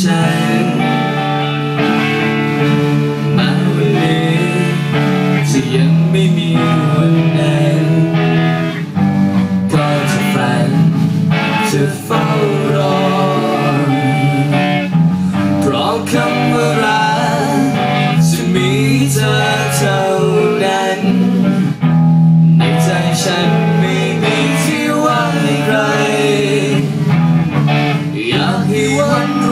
ฉัน มาวันนี้จะยังไม่มีวันนั้นก็จะฝันจะเฝ้ารอเพราะคำว่ารักจะมีเธอเท่านั้น ในใจฉันไม่มีที่ว่างให้ใครอยากให้วันรู้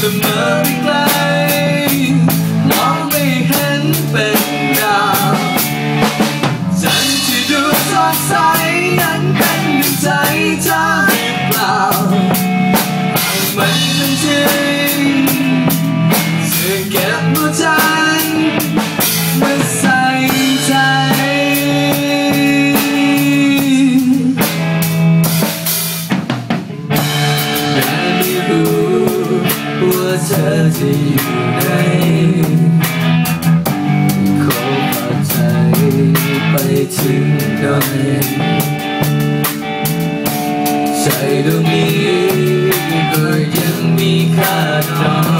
the money flies. เธอจะอยู่ไหนขอพาใจไปถึงหน่อยใจดวงนี้ก็ยังมีค่านอย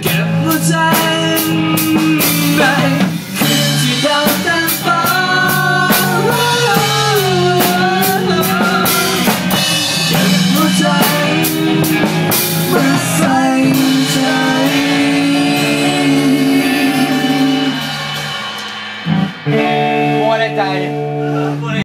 Get the time back dai.